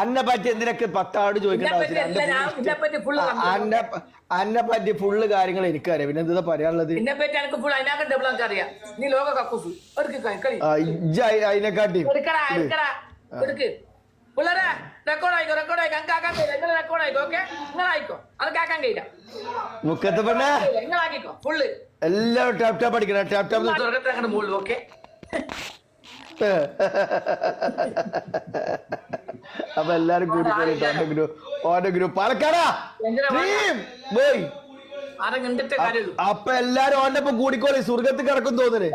അന്നെ പറ്റി എന്തിനൊക്കെ പത്താട് ചോദിക്കേണ്ട ആവശ്യമില്ല. അന്നെ അന്നെ പറ്റി ഫുള്ള് കാര്യങ്ങൾ എനിക്കറിയാം. പിന്നെ എന്താ പറയാനുള്ളത്? അതിനെക്കാട്ടി. പിള്ളേരെ റെക്കോർഡ് ആയിക്കോ റെക്കോർഡ് ആയിക്കോ. എനിക്ക് ആക്കാൻ കഴിയില്ല. നിങ്ങൾ റെക്കോർഡ് ആയിക്കോ ഓക്കെ നിങ്ങൾ ആയിക്കോ. അതൊക്കെ ആക്കാൻ കഴിയില്ല. മുക്കത്ത് പെണ്ണേ. നിങ്ങൾ ആക്കിക്കോ ഫുള്ള് എല്ലാവരും ടാപ് ടാപ്പ് അടിക്കണം. ടാപ് ടാപ്പ് മുകളിൽ ഓക്കെ അപ്പൊ എല്ലാരും കൂടി ഓന്റെ ഗ്രൂപ്പ് ഓന്റെ ഗ്രൂപ്പ് പാലക്കാടാ? കാര്യമുള്ളൂ അപ്പൊ എല്ലാരും ഓന്റെ ഒപ്പം കൂടിക്കോളി. സ്വർഗത്ത് കിടക്കും വരെ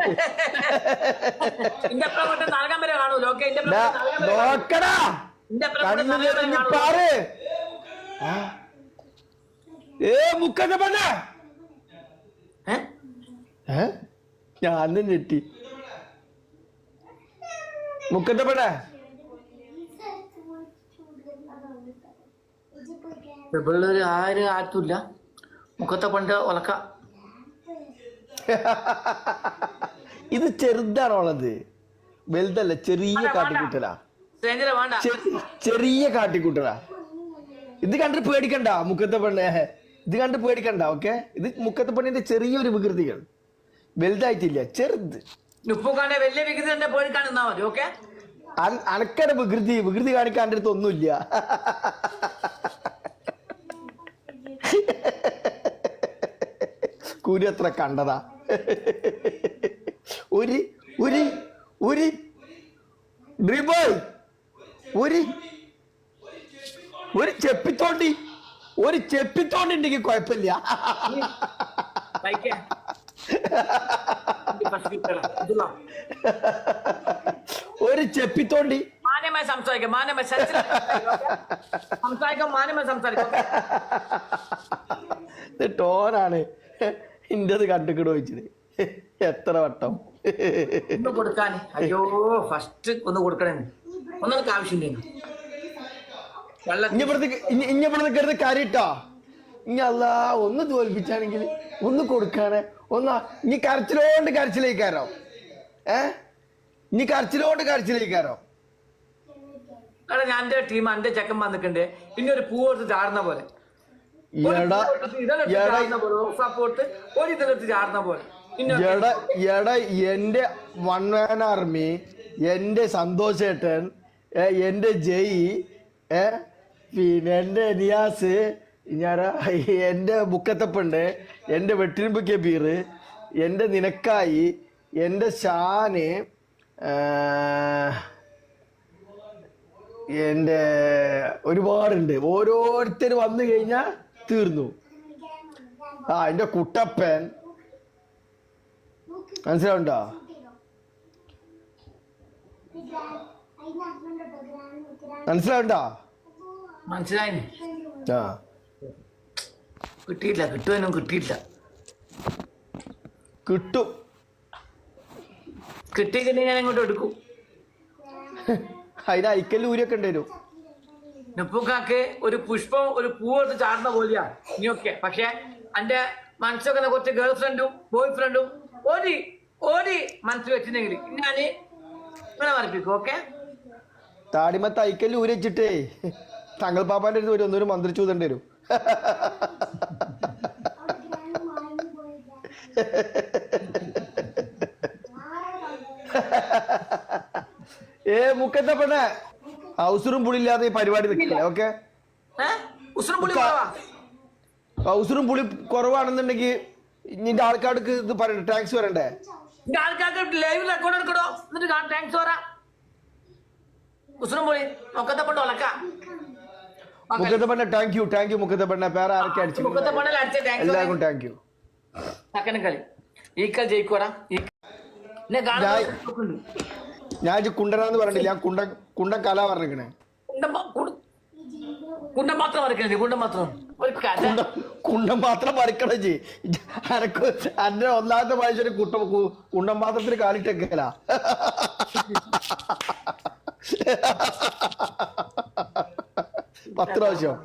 നോക്കടാ. കണ്ണു നിറഞ്ഞു. പാറ്. ഏ മുക്കത്തെ പെണ്ണ ഏ? ഞാൻ ഞെട്ടി. മുക്കത്തെ പെണ്ണ പിള്ളേര് ആരും ആറ്റുമില്ല മുഖത്തെ പണ്ട് ഒലക്ക. ഇത് ചെറുതാണോളത് വലുതല്ല ചെറിയ കാട്ടിക്കൂട്ടലാ. ചെറിയ കാട്ടിക്കൂട്ടലാ. ഇത് കണ്ടിട്ട് പേടിക്കണ്ട മുക്കത്തെ പെണ്ണ്. ഇത് കണ്ടിട്ട് പേടിക്കണ്ട ഓക്കെ ഇത് മുക്കത്തെ പെണ്ണിന്റെ ചെറിയൊരു വികൃതികൾ. വലുതായിട്ടില്ല ചെറുത്. ഉപ്പുക്കാന്റെ വലിയ വികൃതി തന്നെ പോയി കാണുന്നാ മതി ഓക്കെ അനക്കട വികൃതി വികൃതി കാണിക്കാൻ എന്റെ അടുത്ത് ഒന്നുമില്ല. കുരു അത്ര കണ്ടതാ. ഒരു ഒരു ഒരു ഡ്രിബോയ് ബോയ് ഒരു ഒരു ചെപ്പിത്തോണ്ടി ഒരു ചെപ്പിത്തോണ്ടി ഉണ്ടെങ്കിൽ കുഴപ്പമില്ല. ഒരു ചെപ്പിത്തോണ്ടി. മാന്യമായി സംസാരിക്കാം മാന്യമായി സംസാരിക്കാം മാന്യമായി സംസാരിക്കാം? ഇത് ടോനാണ്. ഇന്റത് കണ്ടുക്കിട വെച്ചത് എത്ര വട്ടം? ഒന്ന് കൊടുക്കാൻ അയ്യോ ഫസ്റ്റ് ഒന്ന് കൊടുക്കണേ. ഒന്നും ആവശ്യമില്ല ഇഞ്ഞപ്പുറത്ത് കരുത് കാര്യട്ടോ? ഇനി അല്ല ഒന്ന് തോൽപ്പിച്ചാണെങ്കിൽ ഒന്ന് കൊടുക്കാനെ ഒന്ന് നീ കരച്ചിലോണ്ട് കരച്ചിലേക്കാരോ? ഏ? നീ കരച്ചിലോണ്ട് കരച്ചിലേക്കാരോ? എടാ ഞാൻ എന്റെ ടീം എന്റെ ചെക്കൻ വന്നിട്ടുണ്ട് പിന്നെ ഒരു പൂ എടുത്ത് ചാടുന്ന പോലെ. സപ്പോർട്ട് ഒരു ചാടുന്ന പോലെ. എട എന്റെ വൺ മാൻ ആർമി എന്റെ സന്തോഷേട്ടൻ എന്റെ ജയ് ഏ പിന്നെ എന്റെ നിയാസ് ഞാൻ എന്റെ ബുക്കത്തപ്പുണ്ട് എന്റെ വെട്ടിരുമ്പിക്ക കബീർ എന്റെ നിനക്കായി എന്റെ ഷാന് എന്റെ ഒരുപാടുണ്ട്. ഓരോരുത്തർ വന്നു കഴിഞ്ഞാൽ തീർന്നു. ആ എന്റെ കുട്ടപ്പൻ. മനസ്സിലാവുണ്ടോ മനസ്സിലാവുണ്ടോ മനസ്സിലായി ആ. കിട്ടിയില്ല കിട്ടുവാനും കിട്ടിയില്ല. കിട്ടും. കിട്ടിയില്ലെങ്കിൽ ഞാൻ ഇങ്ങോട്ട് എടുക്കും. അതിന് അയക്കൽ ഊരിയൊക്കെ ഉണ്ടായിരുന്നു നുപ്പുക്കാക്ക് ഒരു പുഷ്പം ഒരു പൂവെടുത്ത് ചാടുന്ന പോലെയാ. ഇനിയൊക്കെ. പക്ഷെ എന്റെ മനസ്സൊക്കെ കുറച്ച് ഗേൾ ഫ്രണ്ടും ബോയ് ഫ്രണ്ടും ഓടി ഒരു മനസ്സിൽ വെച്ചിട്ടുണ്ടെങ്കിൽ ഞാൻ ഇങ്ങനെ മറപ്പിക്കും ഓക്കെ താടിമത്ത് അയക്കൽ ഊരി തങ്കൾ തങ്ങൾ പാപ്പാന്റെ അടുത്ത് ഒരു ഒന്നൊരു മന്ത്രിച്ചൂതണ്ടി ഏ മുക്കത്തെ പെണ്ണെ? പുളി ഇല്ലാതെ ഈ പരിപാടി നിൽക്കില്ല? ഓക്കെ. ഉസുറും പുളി കുറവാണെന്നുണ്ടെങ്കിൽ നിന്റെ ആൾക്കാർക്ക് ഇത് പറയണ്ടേ ടാക്സ് വരണ്ടേ ആൾക്കാർക്ക് ലൈവ് റെക്കോർഡ് എടുക്കണോ? എന്നിട്ട് പെണ്ണെ താങ്ക് യു താങ്ക് യു മുക്കത്തെ പെണ്ണെ. പേരെ ആരൊക്കെ അടിച്ചു എല്ലാവർക്കും താങ്ക് യു കളി. ജയിക്കൂടാ ഞാൻ കുണ്ടനാന്ന് പറഞ്ഞില്ല? ഞാൻ കുണ്ട കുണ്ടൻ കല പറഞ്ഞിരിക്കണേ. കുണ്ടം മാത്രം വരക്കണേ മാത്രം. കുണ്ട മാത്രം ജി അനക്ക് അന്നെ ഒന്നാമത്തെ മനുഷ്യന് കുട്ട കുണ്ടം മാത്രത്തിന് പാത്രത്തിന് കാലിട്ടേക്കല. പത്ത് പ്രാവശ്യം.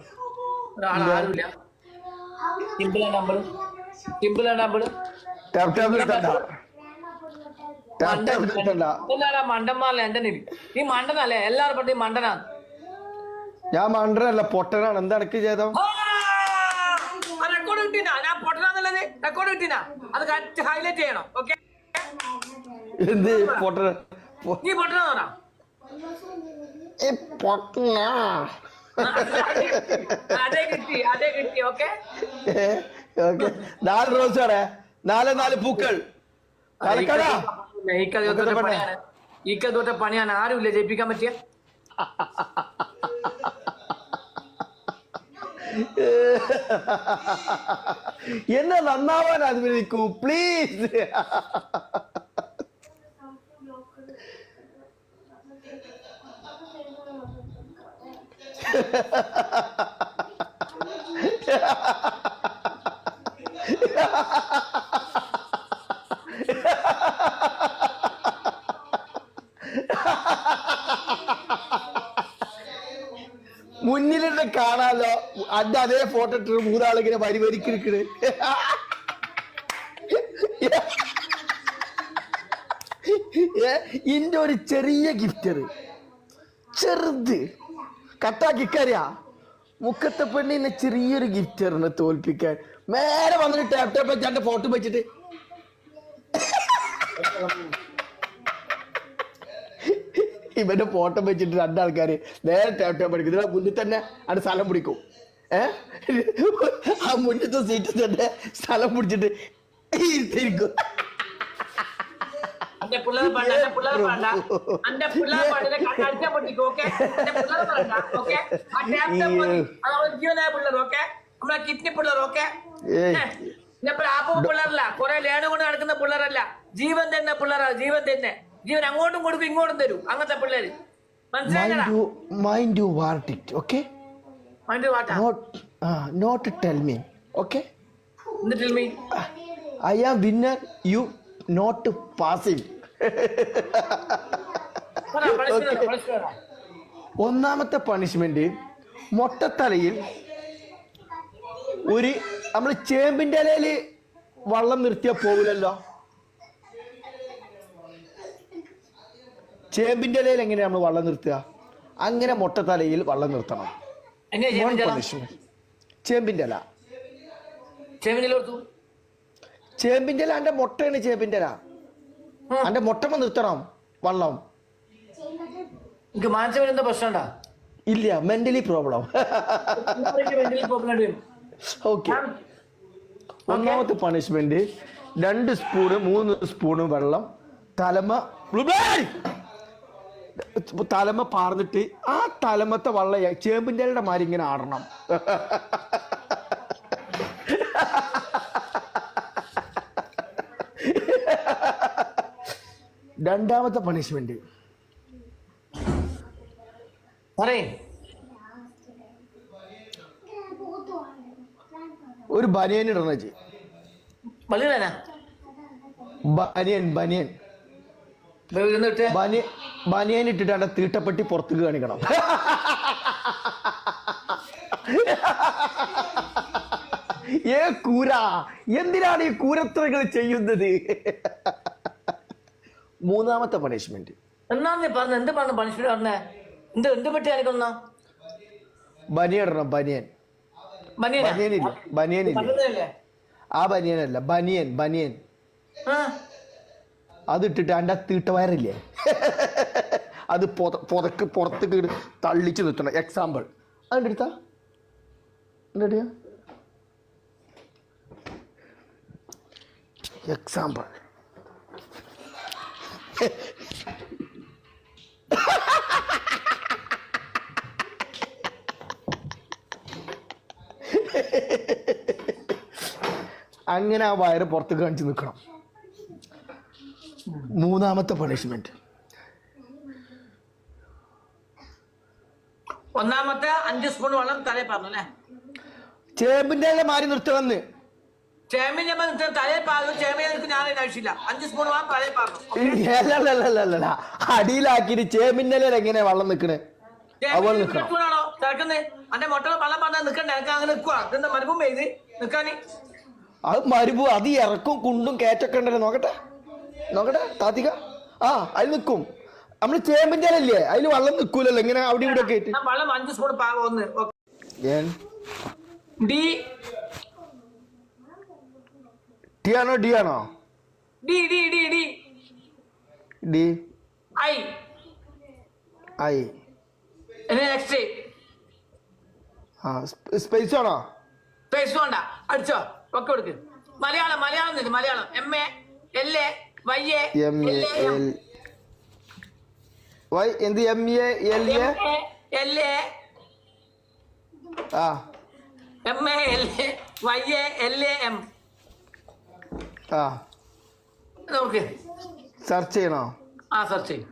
സിമ്പിളാ നമ്പർ നമ്പർ ടാപ് ടാപ്പ് ഇട്ടണ്ട ടാപ് ടാപ്പ് ഇട്ടണ്ട എല്ലാടാ മണ്ടന്മാരിൽ എന്റെ നിൽ നീ മണ്ടനല്ലേ? എല്ലാവരും പറ്റി മണ്ടനാണ് ഞാൻ മണ്ടനല്ല പൊട്ടനാണ്. എന്താ ഇടയ്ക്ക് ചെയ്തോ റെക്കോർഡ് കിട്ടിനാ? ഞാൻ പൊട്ടനാന്നുള്ളത് റെക്കോർഡ് കിട്ടിനാ? അത് ഹൈലൈറ്റ് ചെയ്യണം. ഓക്കെ എന്ത് പൊട്ടന? നീ പൊട്ടനാന്ന് പറ. ഏ, പൊട്ടനാ? അതേ കിട്ടി. അതേ കിട്ടി. ഓക്കെ നാല് റോസ് ആണ് നാല് നാല് പൂക്കൾ. ഈക്കൽ പണിയാണ്. ആരുമില്ല ജയിപ്പിക്കാൻ പറ്റിയ? എന്നെ നന്നാവാൻ അനുവദിക്കൂ പ്ലീസ് മുന്നിലിട്ട് കാണാലോ അന്റെ അതേ ഫോട്ടോ ഇട്ടിട്ട് മൂന്നാളിങ്ങനെ വരി വരിക്കിരിക്കണ് എന്റെ ഒരു ചെറിയ ഗിഫ്റ്റർ ചെറുത് കട്ടാക്കിക്കറിയാ മുക്കത്തെ പെണ്ണിനെ ചെറിയൊരു ഗിഫ്റ്ററിനെ തോൽപ്പിക്കാൻ നേരെ വന്നിട്ട് ടാപ്പ് ടാപ്പ് ഫോട്ടോ വെച്ചിട്ട് ഇവന്റെ ഫോട്ടോ വെച്ചിട്ട് രണ്ടാൾക്കാര് നേരെ ടാപ്പ് ടാപ്പ് അടിക്കും. ഇതിന്റെ മുന്നിൽ തന്നെ അത് സ്ഥലം പിടിക്കും. ഏഹ് ആ മുന്നത്തെ സീറ്റിൽ തന്നെ സ്ഥലം പിടിച്ചിട്ട് ഇരുത്തിരിക്കും പിള്ളേർ പണ്ട അന്റെ പിള്ളേർ പണ്ട അന്റെ പിള്ളേർ പണ്ടിനെ കളിച്ചാൻ പറ്റിക്കോ ഓക്കെ? അന്റെ പിള്ളേർ പണ്ട ഓക്കെ? ആ ടാപ്പ് ടാപ്പ് മതി. അത് നമ്മുടെ ജീവനായ പിള്ളേർ ഓക്കെ? നമ്മളെ കിഡ്നി പിള്ളേർ ഓക്കെ. ഇന്നിപ്പോൾ ആപ്പോ പിള്ളേരല്ല. കുറെ ലേണ് കൊണ്ട് നടക്കുന്ന പിള്ളേരല്ല. ജീവൻ തന്നെ പിള്ളേരാ ജീവൻ തന്നെ ജീവൻ അങ്ങോട്ടും കൊടുക്കും ഇങ്ങോട്ടും തരും. അങ്ങനത്തെ പിള്ളേര്. Mind you mind okay what not not tell me okay tell me I am winner you not passing ഒന്നാമത്തെ പണിഷ്മെന്റ് മൊട്ടത്തലയിൽ ഒരു നമ്മൾ ചേമ്പിന്റെ ഇലയിൽ വള്ളം നിർത്തിയാ പോകില്ലല്ലോ ചേമ്പിന്റെ ഇലയിൽ എങ്ങനെയാ നമ്മൾ വള്ളം നിർത്തുക? അങ്ങനെ മൊട്ടത്തലയിൽ വള്ളം നിർത്തണം. ചേമ്പിന്റെ ഇല? ചേമ്പിന്റെ ഇല. എന്റെ മുട്ടയാണ് ചേമ്പിന്റെ ഇല. എന്റെ മുട്ടമ നിർത്തണം വള്ളം. എനിക്ക് മാനസിക എന്താ പ്രശ്നമുണ്ടാ? ഇല്ല മെന്റലി പ്രോബ്ലം ഓക്കെ ഒന്നാമത്തെ പണിഷ്മെന്റ് രണ്ട് സ്പൂണ് മൂന്ന് സ്പൂണ് വെള്ളം തലമ! തലമ പാർന്നിട്ട് ആ തലമത്തെ വള്ള ചേമ്പിന്റെ ഇലയുടെ മാതിരി ഇങ്ങനെ ആടണം. രണ്ടാമത്തെ പണിഷ്മെന്റ് പറയേ ഒരു ബനിയൻ ഇടണം? ബനിയൻ ബനിയൻ. ബനിയൻ ഇട്ടിട്ട് അവിടെ തീട്ടപ്പെട്ടി പുറത്തേക്ക് കാണിക്കണം ഏ കൂര എന്തിനാണ് ഈ കൂരത്രകൾ ചെയ്യുന്നത്? മൂന്നാമത്തെ പണിഷ്മെന്റ് എന്നാ നീ പറഞ്ഞ എന്ത് പറഞ്ഞ പണിഷ്മെന്റ് പറഞ്ഞേ? എന്ത് എന്ത് പറ്റി എനിക്കൊന്നാ ബനിയൻ ഇടണം ബനിയൻ. ബനിയനാ? ബനിയനില്ല ബനിയനില്ല? ആ ബനിയനല്ല ബനിയൻ ബനിയൻ. ആ അത് ഇട്ടിട്ട് വയറില്ലേ? അത് പുത പുതക്ക് പുറത്തേക്ക് ഇങ്ങട് തള്ളിച്ച് നിർത്തണം എക്സാമ്പിൾ അതിന്റെ അടുത്താ എന്റെ എക്സാമ്പിൾ അങ്ങനെ ആ വയറ് പുറത്തേക്ക് കാണിച്ച് നിൽക്കണം. മൂന്നാമത്തെ പണിഷ്മെന്റ് ഒന്നാമത്തെ അഞ്ച് സ്പൂൺ വെള്ളം തലയിൽ പറഞ്ഞു അല്ലേ? ചേമ്പിന്റെ ഇല മാറി നിർത്തണമെന്ന് ചേമ്പിന്റെ തലയിൽ പാകും ചേമ്പിനെ എനിക്ക് ഞാൻ ആവശ്യമില്ല. അഞ്ച് സ്പൂൺ വെള്ളം പറഞ്ഞു അടിയിലാക്കിയിട്ട് ചേമ്പിന്റെ ഇല എങ്ങനെയാ വെള്ളം നിക്കണേ? ചേമ്പിനാണോ തിരക്കുന്നത് അന്റെ മുട്ട വെള്ളം പറഞ്ഞാൽ നിക്കണ്ട. എനിക്ക് അങ്ങനെ നിൽക്കുക ഇതെന്താ മരുഭൂമി ചെയ്ത് നിക്കാനി അത് മരുഭൂ അത് ഇറക്കും കുണ്ടും കയറ്റൊക്കെ ഉണ്ടല്ലോ. നോക്കട്ടെ. നോക്കട്ടെ താത്തിക ആ അതിൽ നിൽക്കും. നമ്മൾ ചേമ്പിന്റെ ഇലല്ലേ അതിൽ വെള്ളം നിക്കൂലല്ലോ ഇങ്ങനെ അവിടെ ഇവിടെ ഒക്കെ ആയിട്ട്. വെള്ളം അഞ്ച് സ്പൂൺ പാകം ഒന്ന്. ഡി. ടി ആണോ ഡി ആണോ? D D D D. D. I. I. Next ആ സ്പേസ് ആണോ സ്പേസ് വേണ്ട. അടിച്ചോ. ഒക്കെ കൊടുക്ക്. Malayalam Malayalam Malayalam. M A L A A M L Y എന്ത് എം എ എൽ എ ആ. M A L Y A L A M ആ. നോക്ക്. സെർച്ച് ചെയ്യണോ? ആ സെർച്ച് ചെയ്യും.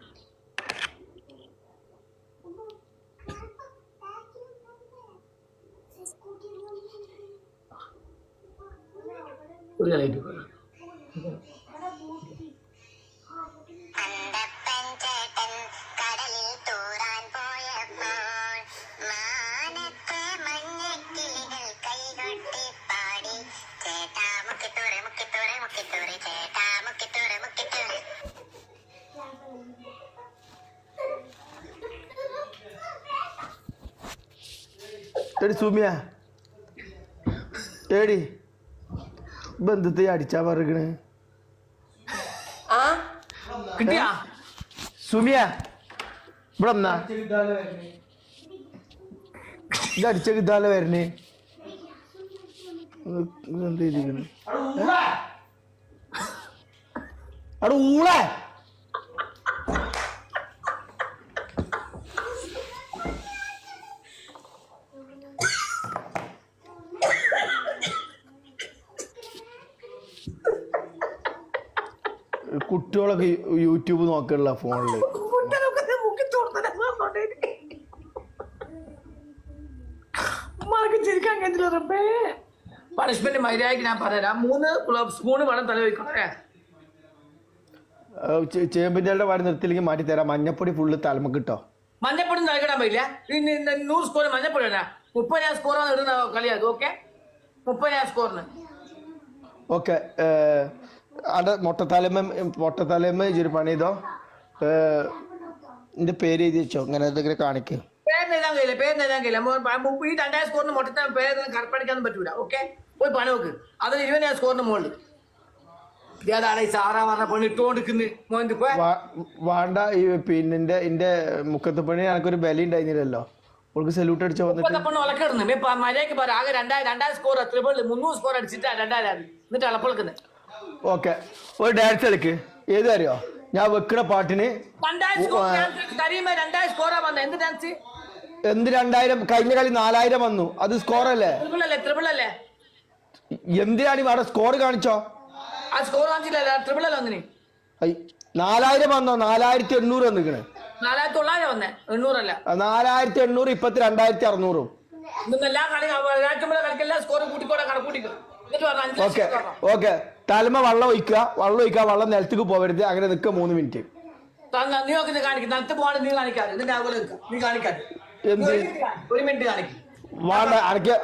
ഒരു കളയിട്ട് എടി സുമിയ. ഏടി ബന്ധത്തെ അടിച്ചാ പറയണേ. കിട്ടിയാ? സുമിയ ഇവിടെ എന്നാ ഇത് അടിച്ച കിട്ടാലെ വരണേ? എന്ത് ചെയ്തിരിക്കണ്? അവിടെ ഊളേ. കുട്ടികളൊക്കെ യൂട്യൂബ് നോക്കണില്ല ഫോണിൽ. പണിഷ്മെന്റ് മര്യാദയ്ക്ക് ഞാൻ പറയാം മൂന്ന് സ്പൂണ് വേണം തല വയ്ക്കണേ ചേമ്പിന്റെ വാരി നിർത്തില്ലെങ്കിൽ മാറ്റി തരാം മഞ്ഞപ്പൊടി ഫുള്ള് തലമ കിട്ടോ മഞ്ഞപ്പൊടി നൽകണം പറ്റില്ല നൂറ് സ്കോർ മഞ്ഞപ്പൊടി വേണ്ട മുപ്പതിനായിരം സ്കോറാണ് ഇടുന്ന കളിയാത് ഓക്കെ മുപ്പതിനായിരം സ്കോറിന് ഓക്കെ അവിടെ മൊട്ടത്തലമ മൊട്ടത്തലമ ഇതൊരു പണി ഇതോ എന്റെ പേര് എഴുതി വെച്ചോ ഇങ്ങനെ എന്തെങ്കിലും കാണിക്ക്. പേര് എഴുതാൻ കഴിയില്ല. ഈ രണ്ടായിരം സ്കോറിന് പറ്റൂല ഓക്കെ? പോയി പണി നോക്ക്. അതിന് ഇരുപതിനായിരം സ്കോറിന് മുകളിൽ ഇതാണ് ഈ സാറാ പറഞ്ഞ പണി ഇട്ടുകൊണ്ടിരിക്കുന്നത് മോന്റെ പോയ വാണ്ട ഈ പിന്നെ എന്റെ മുക്കത്ത് പണി എനിക്കൊരു ബലി ഉണ്ടായിരുന്നില്ലല്ലോ. അവൾക്ക് സല്യൂട്ട് അടിച്ചു വന്നിട്ട്. ഇപ്പൊ മര്യാദയ്ക്ക് പറ. ആകെ രണ്ടായിരം രണ്ടായിരം സ്കോർ ത്രിപിൾ മുന്നൂറ് സ്കോർ അടിച്ചിട്ടാ രണ്ടായിരം. എന്നിട്ട് അളപ്പളക്കുന്നത് ഓക്കെ. ഒരു ഡാൻസ് എടുക്ക് ഏത് അറിയോ ഞാൻ വെക്കണ പാട്ടിന് എന്ത് രണ്ടായിരം? കഴിഞ്ഞ കളി നാലായിരം വന്നു. അത് സ്കോർ അല്ലേ? എന്തിനാണ് അവിടെ സ്കോർ കാണിച്ചോ? നാലായിരം വന്നോ? നാലായിരത്തി എണ്ണൂറ് വന്നിക്കണ് നാലായിരത്തി എണ്ണൂറ് ഇപ്പത്തി രണ്ടായിരത്തി അറുന്നൂറും. ഓക്കെ. ഓക്കെ. തലമ വള്ളം ഒഴിക്കുക വള്ളം ഒഴിക്കുക വള്ളം നിലത്തേക്ക് പോകരുത് അങ്ങനെ നിൽക്കുക മൂന്ന് മിനിറ്റ്. കാണിക്കും. നിലത്ത് നീ കാണിക്കാതെ. എന്ത്? ഒരു മിനിറ്റ് കാണിക്കും. വേണ്ട അനക്ക്